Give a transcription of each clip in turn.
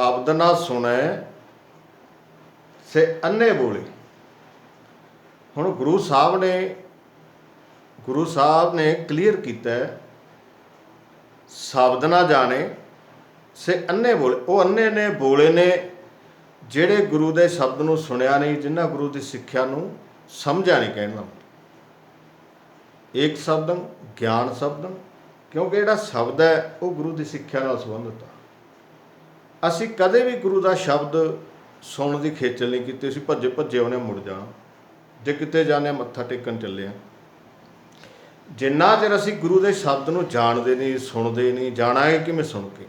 ਸ਼ਬਦ ਨਾ ਸੁਣੈ, ਸੇ ਅੰਨੇ ਬੋਲੇ। ਹੁਣ ਗੁਰੂ ਸਾਹਿਬ ਨੇ, ਗੁਰੂ ਸਾਹਿਬ ਨੇ ਕਲੀਅਰ ਕੀਤਾ ਸ਼ਬਦ ਨਾ ਜਾਣੇ, ਸੇ ਅੰਨੇ ਬੋਲੇ। ਉਹ ਅੰਨੇ ਨੇ, ਬੋਲੇ ਨੇ, ਜਿਹੜੇ ਗੁਰੂ ਦੇ ਸ਼ਬਦ ਨੂੰ ਸੁਣਿਆ ਨਹੀਂ, ਜਿਨ੍ਹਾਂ ਗੁਰੂ ਦੀ ਸਿੱਖਿਆ ਨੂੰ ਸਮਝਿਆ ਨਹੀਂ ਕਹਿਣਾ ਇੱਕ ਸ਼ਬਦ, ਗਿਆਨ ਸ਼ਬਦ, ਕਿਉਂਕਿ ਜਿਹੜਾ ਸ਼ਬਦ ਹੈ, ਉਹ ਗੁਰੂ ਦੀ ਸਿੱਖਿਆ ਨਾਲ ਸੰਬੰਧਿਤ ਹੈ ਅਸੀਂ ਕਦੇ ਵੀ ਗੁਰੂ ਦਾ ਸ਼ਬਦ ਸੁਣਨ ਦੀ ਖੇਚਲ ਨਹੀਂ ਕੀਤੀ, ਅਸੀਂ ਭੱਜੇ ਭੱਜੇ ਉਹਨੇ ਮੁੜ ਜਾਣਾ। ਜੇ ਕਿਤੇ ਜਾਣੇ ਮੱਥਾ ਟੇਕਣ ਚੱਲੇ ਆ। ਜਿੰਨਾ ਚਿਰ ਅਸੀਂ ਗੁਰੂ ਦੇ ਸ਼ਬਦ ਨੂੰ ਜਾਣਦੇ ਨਹੀਂ, ਸੁਣਦੇ ਨਹੀਂ ਜਾਣਾਂਗੇ ਕਿਵੇਂ ਸੁਣ ਕੇ?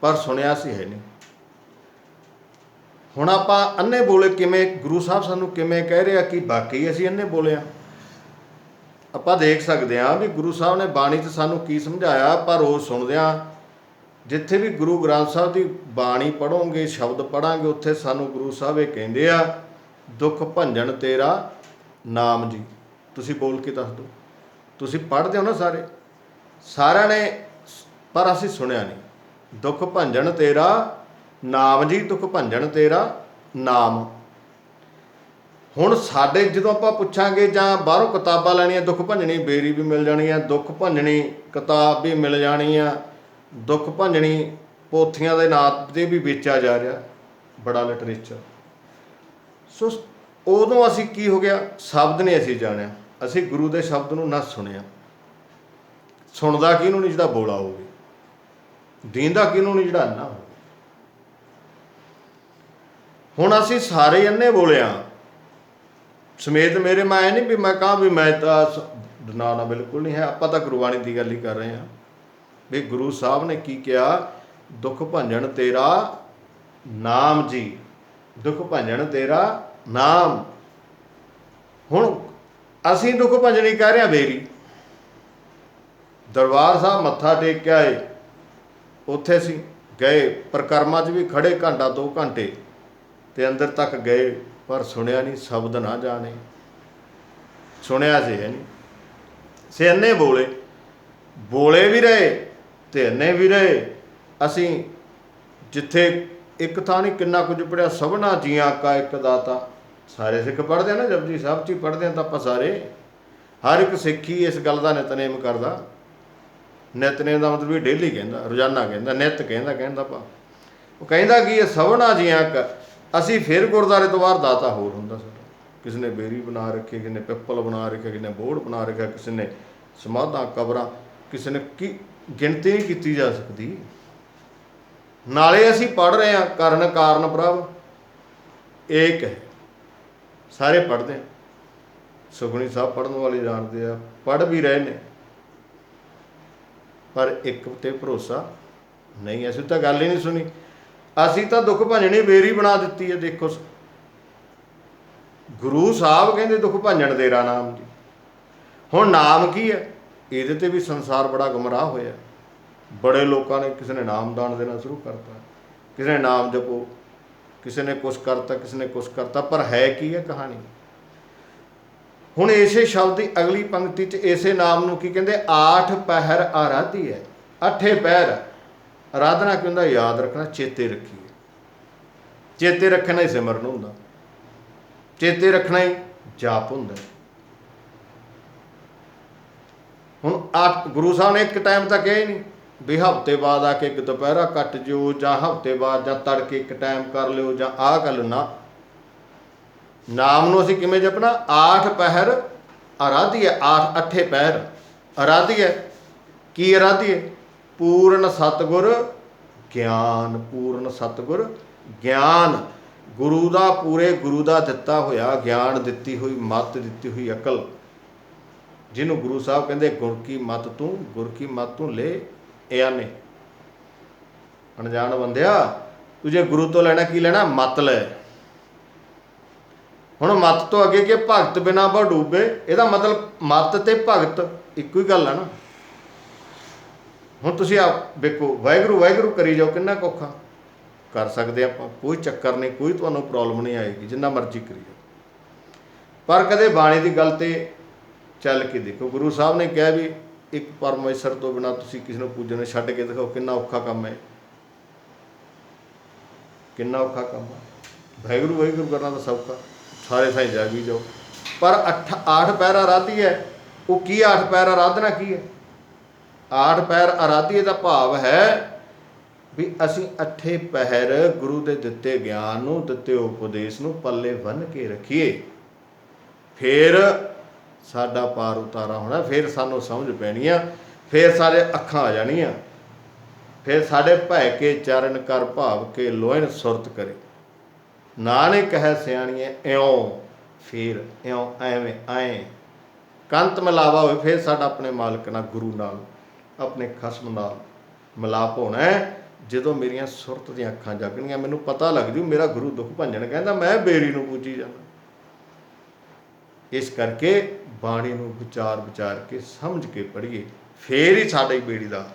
ਪਰ ਸੁਣਿਆ ਸੀ ਹੈ ਨਹੀਂ। ਹੁਣ ਆਪਾਂ ਅੰਨੇ ਬੋਲੇ ਕਿਵੇਂ, ਗੁਰੂ ਸਾਹਿਬ ਸਾਨੂੰ ਕਿਵੇਂ ਕਹਿ ਰਿਹਾ ਕਿ ਬਾਕੀ ਅਸੀਂ ਅੰਨੇ ਬੋਲੇ ਆ? ਆਪਾਂ ਦੇਖ ਸਕਦੇ ਹਾਂ ਵੀ ਗੁਰੂ ਸਾਹਿਬ ਨੇ ਬਾਣੀ 'ਚ ਸਾਨੂੰ ਕੀ ਸਮਝਾਇਆ, ਪਰ ਉਹ ਸੁਣਦਿਆਂ ਜਿੱਥੇ ਵੀ ਗੁਰੂ ਗ੍ਰੰਥ ਸਾਹਿਬ ਦੀ ਬਾਣੀ ਪੜੋਗੇ ਸ਼ਬਦ ਪੜਾਂਗੇ ਉੱਥੇ ਸਾਨੂੰ ਗੁਰੂ ਸਾਹਿਬ ਇਹ ਕਹਿੰਦੇ ਆ, ਦੁੱਖ ਭੰਜਣ ਤੇਰਾ ਨਾਮ ਜੀ। ਤੁਸੀਂ ਬੋਲ ਕੇ ਦੱਸ ਦਿਓ। ਤੁਸੀਂ ਪੜ੍ਹਦੇ ਹੋ ਨਾ ਸਾਰੇ? ਸਾਰਿਆਂ ਨੇ ਪਰ ਅਸੀਂ ਸੁਣਿਆ ਨਹੀਂ। ਦੁੱਖ ਭੰਜਣ ਤੇਰਾ ਨਾਮ ਜੀ, ਦੁੱਖ ਭੰਜਣ ਤੇਰਾ ਨਾਮ। ਹੁਣ ਸਾਡੇ ਜਦੋਂ ਆਪਾਂ ਪੁੱਛਾਂਗੇ ਜਾਂ ਬਾਹਰੋਂ ਕਿਤਾਬਾਂ ਲੈਣੀਆਂ, ਦੁੱਖ ਭੰਜਣੀ ਬੇਰੀ ਵੀ ਮਿਲ ਜਾਣੀ ਆ, ਦੁੱਖ ਭੰਜਣੀ ਕਿਤਾਬ ਵੀ ਮਿਲ ਜਾਣੀ ਆ ਦੁੱਖ ਭੰਜਣੀ ਪੋਥੀਆਂ ਦੇ ਨਾਂ ਤੇ ਵੀ ਵੇਚਿਆ ਜਾ ਰਿਹਾ, ਬੜਾ ਲਿਟਰੇਚਰ। ਸੋ ਉਦੋਂ ਅਸੀਂ ਕੀ ਹੋ ਗਿਆ? ਸ਼ਬਦ ਨੇ ਅਸੀਂ ਜਾਣਿਆ। ਅਸੀਂ ਗੁਰੂ ਦੇ ਸ਼ਬਦ ਨੂੰ ਨਾ ਸੁਣਿਆ। ਸੁਣਦਾ ਕਿਹਨੂੰ ਨਹੀਂ ਜਿਹੜਾ ਬੋਲਾ ਹੋਵੇ? ਦੀਂਦਾ ਕਿਹਨੂੰ ਨਹੀਂ ਜਿਹੜਾ ਨਾ ਹੋਵੇ? ਹੁਣ ਅਸੀਂ ਸਾਰੇ ਅੰਨੇ ਬੋਲਿਆ ਸਮੇਤ ਮੇਰੇ ਮੈਂ ਇਹ ਨਹੀਂ ਵੀ ਮੈਂ ਕਹਾਂ ਵੀ ਮੈਂ ਤਾਂ ਸ- ਨਾ ਨਾ, ਬਿਲਕੁਲ ਨਹੀਂ ਹੈ। ਆਪਾਂ ਤਾਂ ਗੁਰਬਾਣੀ ਦੀ ਗੱਲ ਹੀ ਕਰ ਰਹੇ ਹਾਂ ਵੀ ਗੁਰੂ ਸਾਹਿਬ ਨੇ ਕੀ ਕਿਹਾ? ਦੁੱਖ ਭੰਜਣ ਤੇਰਾ ਨਾਮ ਜੀ। ਦੁੱਖ ਭੰਜਨ ਤੇਰਾ ਨਾਮ। ਹੁਣ ਅਸੀਂ ਦੁੱਖ ਭੰਜਣੀ ਕਹਿ ਰਹੇ ਹਾਂ ਬੇਰੀ। ਦਰਬਾਰ ਸਾਹਿਬ ਮੱਥਾ ਟੇਕ ਕੇ ਆਏ। ਉੱਥੇ ਅਸੀਂ ਗਏ। ਪ੍ਰਕਰਮਾਂ 'ਚ ਵੀ ਖੜੇ ਘੰਟਾ 2 ਘੰਟੇ। ਤੇ ਅੰਦਰ ਤੱਕ ਗਏ। ਪਰ ਸੁਣਿਆ ਨਹੀਂ, ਸ਼ਬਦ ਨਾ ਜਾਣੇ। ਸੁਣਿਆ ਸੀ ਹੈ ਨਹੀਂ। ਸੇ ਅੰਨੇ ਬੋਲੇ। ਬੋਲੇ ਵੀ ਰਹੇ। ਤੇ ਅੰਨੇ ਵੀ ਰਹੇ ਅਸੀਂ ਜਿੱਥੇ ਇੱਕ ਥਾਂ ਨਹੀਂ ਕਿੰਨਾ ਕੁਝ ਪੜਿਆ ਸਭਨਾ ਜੀਆਂ ਕਾ ਇੱਕ ਦਾਤਾ। ਸਾਰੇ ਸਿੱਖ ਪੜ੍ਹਦੇ ਆ ਨਾ, ਜਪਜੀ ਸਾਹਿਬ ਚ ਹੀ ਪੜ੍ਹਦੇ ਆ ਤਾਂ ਆਪਾਂ ਸਾਰੇ। ਹਰ ਇੱਕ ਸਿੱਖ ਹੀ ਇਸ ਗੱਲ ਦਾ ਨਿਤਨੇਮ ਕਰਦਾ। ਨਿਤਨੇਮ ਦਾ ਮਤਲਬ ਵੀ ਡੇਲੀ ਕਹਿੰਦਾ, ਰੋਜ਼ਾਨਾ ਕਹਿੰਦਾ, ਨਿਤ ਕਹਿੰਦਾ ਕਹਿੰਦਾ ਪਾ ਉਹ ਕਹਿੰਦਾ ਕਿ ਇਹ ਸਭਨਾ ਜੀਆਂ ਕ। ਅਸੀਂ ਫਿਰ ਗੁਰਦਾਰੇ ਤੋਂ ਬਾਹਰ ਦਾਤਾ ਹੋਰ ਹੁੰਦਾ ਸਾਡਾ। ਕਿਸੇ ਨੇ ਬੇਰੀ ਬਣਾ ਰੱਖੀ, ਕਿਸੇ ਨੇ ਪਿੱਪਲ ਬਣਾ ਰੱਖੇ ਕਿਸੇ ਨੇ ਬੋੜ ਬਣਾ ਰੱਖਿਆ, ਕਿਸੇ ਨੇ ਸਮਾਧਾਂ, ਕਬਰਾਂ, ਕਿਸੇ ਨੇ ਕੀ ਗਿਣਤੀ ਨਹੀਂ ਕੀਤੀ ਜਾ ਸਕਦੀ। ਨਾਲੇ ਅਸੀਂ ਪੜ ਰਹੇ ਹਾਂ, ਕਰਨ ਕਾਰਨ ਪ੍ਰਭ ਏਕ ਹੈ। ਸਾਰੇ ਪੜਦੇ ਸੁਖਣੀ ਸਾਹਿਬ ਪੜਨ ਵਾਲੇ ਜਾਣਦੇ ਆ ਪੜ ਵੀ ਰਹੇ ਨੇ। ਪਰ ਇੱਕ ਤੇ ਭਰੋਸਾ ਨਹੀਂ ਅਸੀਂ ਤਾਂ ਗੱਲ ਹੀ ਨਹੀਂ ਸੁਣੀ। ਅਸੀਂ ਤਾਂ ਦੁੱਖ ਭੰਜਣੀ ਬੇਰੀ ਬਣਾ ਦਿੱਤੀ ਹੈ, ਦੇਖੋ ਗੁਰੂ ਸਾਹਿਬ ਕਹਿੰਦੇ ਦੁੱਖ ਭੰਜਣ ਤੇਰਾ ਨਾਮ ਜੀ। ਹੁਣ ਨਾਮ ਕੀ ਹੈ? ਇਹਦੇ ਤੇ ਵੀ ਸੰਸਾਰ ਬੜਾ ਗੁੰਮਰਾਹ ਹੋਇਆ। ਬੜੇ ਲੋਕਾਂ ਨੇ ਕਿਸੇ ਨੇ ਨਾਮਦਾਨ ਦੇਣਾ ਸ਼ੁਰੂ ਕਰਤਾ। ਕਿਸੇ ਨੇ ਨਾਮ ਜਪੋ, ਕਿਸੇ ਨੇ ਕੁਛ ਕਰਤਾ, ਕਿਸੇ ਨੇ ਕੁਛ ਕਰਤਾ, ਪਰ ਹੈ ਕੀ ਹੈ ਕਹਾਣੀ? ਹੁਣ ਇਸੇ ਸ਼ਬਦ ਦੀ ਅਗਲੀ ਪੰਕਤੀ 'ਚ ਇਸੇ ਨਾਮ ਨੂੰ ਕੀ ਕਹਿੰਦੇ? ਆਠ ਪਹਿਰ ਆਰਾਧੀ ਹੈ, ਅੱਠੇ ਪਹਿਰ ਆਰਾਧਨਾ ਕੀ ਹੁੰਦਾ? ਯਾਦ ਰੱਖਣਾ, ਚੇਤੇ ਰੱਖੀਏ। ਚੇਤੇ ਰੱਖਣਾ ਹੀ ਸਿਮਰਨ ਹੁੰਦਾ। ਚੇਤੇ ਰੱਖਣਾ ਹੀ ਜਾਪ ਹੁੰਦਾ। ਹੁਣ ਆ ਗੁਰੂ ਸਾਹਿਬ ਨੇ ਇੱਕ ਟਾਈਮ ਤਾਂ ਕਿਹਾ ਹੀ ਨਹੀਂ ਵੀ ਹਫ਼ਤੇ ਬਾਅਦ ਆ ਕੇ ਇੱਕ ਦੁਪਹਿਰਾ ਕੱਟ ਜਿਓ ਜਾਂ ਹਫ਼ਤੇ ਬਾਅਦ ਜਾਂ ਤੜਕੇ ਇੱਕ ਟਾਈਮ ਕਰ ਲਿਓ ਜਾਂ ਆਹ ਗੱਲ ਨਾ। ਨਾਮ ਨੂੰ ਅਸੀਂ ਕਿਵੇਂ ਜਪਣਾ? ਆਠ ਪਹਿਰ ਆਰਾਧੀ ਹੈ, ਆਠ ਅੱਠੇ ਪਹਿਰ ਆਰਾਧੀ ਹੈ। ਕੀ ਆਰਾਧੀ ਹੈ? ਪੂਰਨ ਸਤਗੁਰ ਗਿਆਨ, ਪੂਰਨ ਸਤਗੁਰ ਗਿਆਨ। ਗੁਰੂ ਦਾ ਪੂਰੇ ਗੁਰੂ ਦਾ ਦਿੱਤਾ ਹੋਇਆ ਗਿਆਨ, ਦਿੱਤੀ ਹੋਈ ਮੱਤ, ਦਿੱਤੀ ਹੋਈ ਅਕਲ। ਜਿਹਨੂੰ ਗੁਰੂ ਸਾਹਿਬ ਕਹਿੰਦੇ, ਗੁਰ ਕੀ ਮਤ ਤੂੰ, ਗੁਰ ਕੀ ਮਤ ਤੂੰ ਲੈ, ਇਹ ਅਣਜਾਣ ਬੰਦਿਆ, ਤੂੰ ਜੇ ਗੁਰੂ ਤੋਂ ਲੈਣਾ, ਕੀ ਲੈਣਾ? ਮਤ ਲੈ। ਹੁਣ ਮਤ ਤੋਂ ਅੱਗੇ ਕਿ ਭਗਤ ਬਿਨਾ ਬਾ ਡੂਬੇ, ਇਹਦਾ ਮਤਲਬ ਮਤ ਤੇ ਭਗਤ ਇੱਕੋ ਹੀ ਗੱਲ ਆ ਨਾ। ਹੁਣ ਤੁਸੀਂ ਆ ਵੇਖੋ, ਵਾਹਿਗੁਰੂ ਵਾਹਿਗੁਰੂ ਕਰੀ ਜਾਓ, ਕਿੰਨਾ ਕੋਖਾ ਕਰ ਸਕਦੇ ਆਪਾਂ। ਕੋਈ ਚੱਕਰ ਨਹੀਂ, ਕੋਈ ਤੁਹਾਨੂੰ ਪ੍ਰੋਬਲਮ ਨਹੀਂ ਆਏਗੀ, ਜਿੰਨਾ ਮਰਜ਼ੀ ਕਰੀ ਜਾਓ। ਪਰ ਕਦੇ ਬਾਣੀ ਦੀ ਗੱਲ ਤੇ ਚੱਲ ਕੇ ਦੇਖੋ। ਗੁਰੂ ਸਾਹਿਬ ਨੇ ਕਿਹਾ ਵੀ ਇੱਕ ਪਰਮੇਸ਼ਰ ਤੋਂ ਬਿਨਾ ਤੁਸੀਂ ਕਿਸੇ ਨੂੰ ਪੂਜਣ ਛੱਡ ਕੇ ਦਿਖਾਓ ਕਿੰਨਾ ਔਖਾ ਕੰਮ ਹੈ। ਕਿੰਨਾ ਔਖਾ ਕੰਮ ਆ ਵਾਹਿਗੁਰੂ ਵਾਹਿਗੁਰੂ ਕਰਨਾ ਤਾਂ ਸੌਖਾ। ਸਾਰੇ ਥਾਂ ਜਾਗੀ ਜਾਓ। ਪਰ ਅੱਠ, ਆਠ ਪੈਰ ਆਰਾਧੀ ਹੈ। ਉਹ ਕੀ ਆਠ ਪੈਰ ਆਰਾਧਨਾ ਕੀ ਹੈ? ਆਠ ਪੈਰ ਆਰਾਧੀ ਦਾ ਭਾਵ ਹੈ ਵੀ ਅਸੀਂ ਅੱਠੇ ਪਹਿਰ ਗੁਰੂ ਦੇ ਦਿੱਤੇ ਗਿਆਨ ਨੂੰ, ਦਿੱਤੇ ਉਪਦੇਸ਼ ਨੂੰ ਪੱਲੇ ਬੰਨ ਕੇ ਰੱਖੀਏ। ਫਿਰ ਸਾਡਾ ਪਾਰ ਉਤਾਰਾ ਹੋਣਾ, ਫਿਰ ਸਾਨੂੰ ਸਮਝ ਪੈਣੀ ਆ, ਫਿਰ ਸਾਰੇ ਅੱਖਾਂ ਆ ਜਾਣੀਆਂ। ਫਿਰ ਸਾਡੇ ਭੈ ਕੇ ਚਰਨ ਕਰ ਭਾਵ ਕੇ ਲੋਹਨ ਸੁਰਤ ਕਰੇ। ਨਾਨਕ ਕਹੈ ਸਿਆਣੀਏ, ਇਉਂ, ਫਿਰ ਇਉਂ ਐਵੇਂ ਐਂ। ਕੰਤ ਮਿਲਾਵਾ ਹੋਵੇ, ਫਿਰ ਸਾਡਾ ਆਪਣੇ ਮਾਲਕ ਨਾਲ, ਗੁਰੂ ਨਾਲ, ਆਪਣੇ ਖਸਮ ਨਾਲ ਮਿਲਾਪ ਹੋਣਾ ਹੈ। ਜਦੋਂ ਮੇਰੀਆਂ ਸੁਰਤ ਦੀਆਂ ਅੱਖਾਂ ਜਾਗਣੀਆਂ ਮੈਨੂੰ ਪਤਾ ਲੱਗ ਜੂ, ਮੇਰਾ ਗੁਰੂ ਦੁੱਖ ਭੰਜਣ ਕਹਿੰਦਾ, ਮੈਂ ਬੇਰੀ ਨੂੰ ਪੂਜੀ ਜਾਂਦਾ ਇਸ ਕਰਕੇ ਬਾਣੀ ਨੂੰ ਵਿਚਾਰ ਵਿਚਾਰ ਕੇ ਸਮਝ ਕੇ ਪੜ੍ਹੀਏ, ਫੇਰ ਹੀ ਸਾਡੀ ਬੇੜੀ ਦਾ